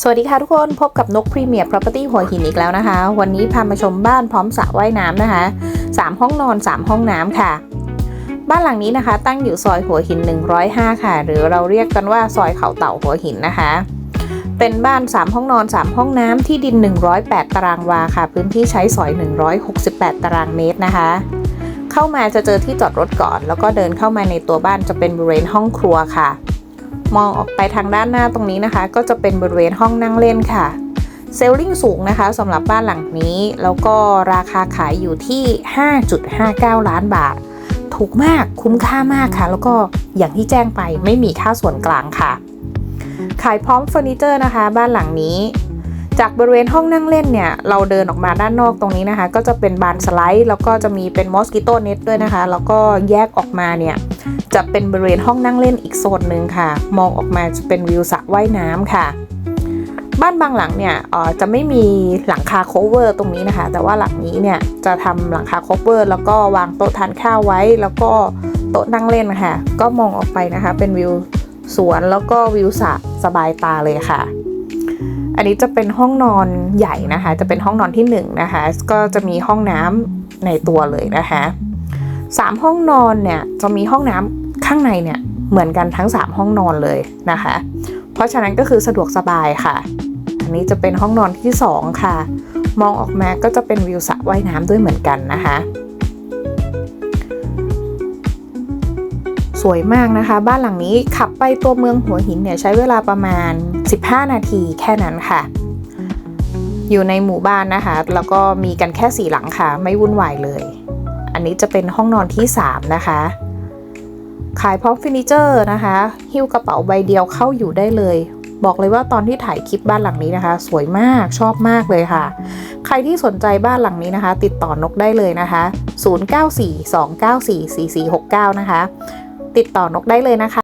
สวัสดีค่ะทุกคนพบกับนกพรีเมียร์พ Property หัวหินอีกแล้วนะคะ วันนี้พามาชมบ้านพร้อมสระว่ายน้ำนะคะ 3 ห้องนอน 3 ห้องน้ำค่ะ บ้านหลังนี้นะคะ ตั้งอยู่ซอยหัวหิน 105 ค่ะ หรือเราเรียกกันว่าซอยเขาเต่าหัวหินนะคะ เป็นบ้าน 3 ห้องนอน 3 ห้องน้ำที่ดิน 108 ตารางวาค่ะ พื้นที่ใช้สอย 168 ตารางเมตรนะคะ เข้ามาจะเจอที่จอดรถก่อน แล้วก็เดินเข้ามาในตัวบ้านจะเป็นบริเวณห้องครัวค่ะ มองออกไปทางด้านหน้าตรงนี้นะคะ ก็จะเป็นบริเวณห้องนั่งเล่นค่ะเซลลิงสูงนะคะสำหรับบ้านหลังนี้ แล้วก็ราคาขายอยู่ที่ 5.59 ล้านบาท ถูกมากคุ้มค่ามากค่ะ แล้วก็อย่างที่แจ้งไปไม่มีค่าส่วนกลางค่ะ ขายพร้อมเฟอร์นิเจอร์นะคะ บ้านหลังนี้ จากบริเวณห้องนั่งเล่นเนี่ย เราเดินออกมาด้านนอกตรงนี้นะคะ ก็จะเป็นบานสไลด์ แล้วก็จะมีเป็นมอสกิโตเน็ตด้วยนะคะ แล้วก็แยกออกมาเนี่ย จะเป็นบริเวณห้องนั่งเล่นอีกโซนหนึ่งค่ะ มองออกมาจะเป็นวิวสระว่ายน้ำค่ะ บ้านบางหลังเนี่ยอ่อจะไม่มีหลังคาโคเวอร์ตรงนี้นะคะ แต่ว่าหลังนี้เนี่ยจะทำหลังคาโคเวอร์แล้วก็วางโต๊ะทานข้าวไว้ แล้วก็โต๊ะนั่งเล่นนะคะก็มองออกไปนะคะ เป็นวิวสวนแล้วก็วิวสระสบายตาเลยค่ะ อันนี้จะเป็นห้องนอนใหญ่นะคะ จะเป็นห้องนอนที่1นงนะคะ ก็จะมีห้องน้ำในตัวเลยนะคะสามห้องนอนเนี่ยจะมีห้องน้ำข้างในเนี่ยเหมือนกันทั้ง 3 ห้องนอนเลยนะคะ เพราะฉะนั้นก็คือสะดวกสบายค่ะ อันนี้จะเป็นห้องนอนที่ 2 ค่ะ มองออกมาก็จะเป็นวิวสระว่ายน้ำด้วยเหมือนกันนะคะ วยมากนะคะ บ้านหลังนี้ขับไปตัวเมืองหัวหินเนี่ยใช้เวลาประมาณ 15 นาทีแค่นั้นค่ะ อยู่ในหมู่บ้านนะคะ แล้วก็มีกันแค่สี่หลังค่ะ ไม่วุ่นวายเลย อันนี้จะเป็นห้องนอนที่ 3 นะคะ ขายพร้อมเฟอร์นิเจอร์นะคะ หิ้วกระเป๋าใบเดียวเข้าอยู่ได้เลยบอกเลยว่าตอนที่ถ่ายคลิปบ้านหลังนี้นะคะ สวยมากชอบมากเลยค่ะ ใครที่สนใจบ้านหลังนี้นะคะ ติดต่อนกได้เลยนะคะ 0942944469 นะคะ ติดต่อนกได้เลยนะคะ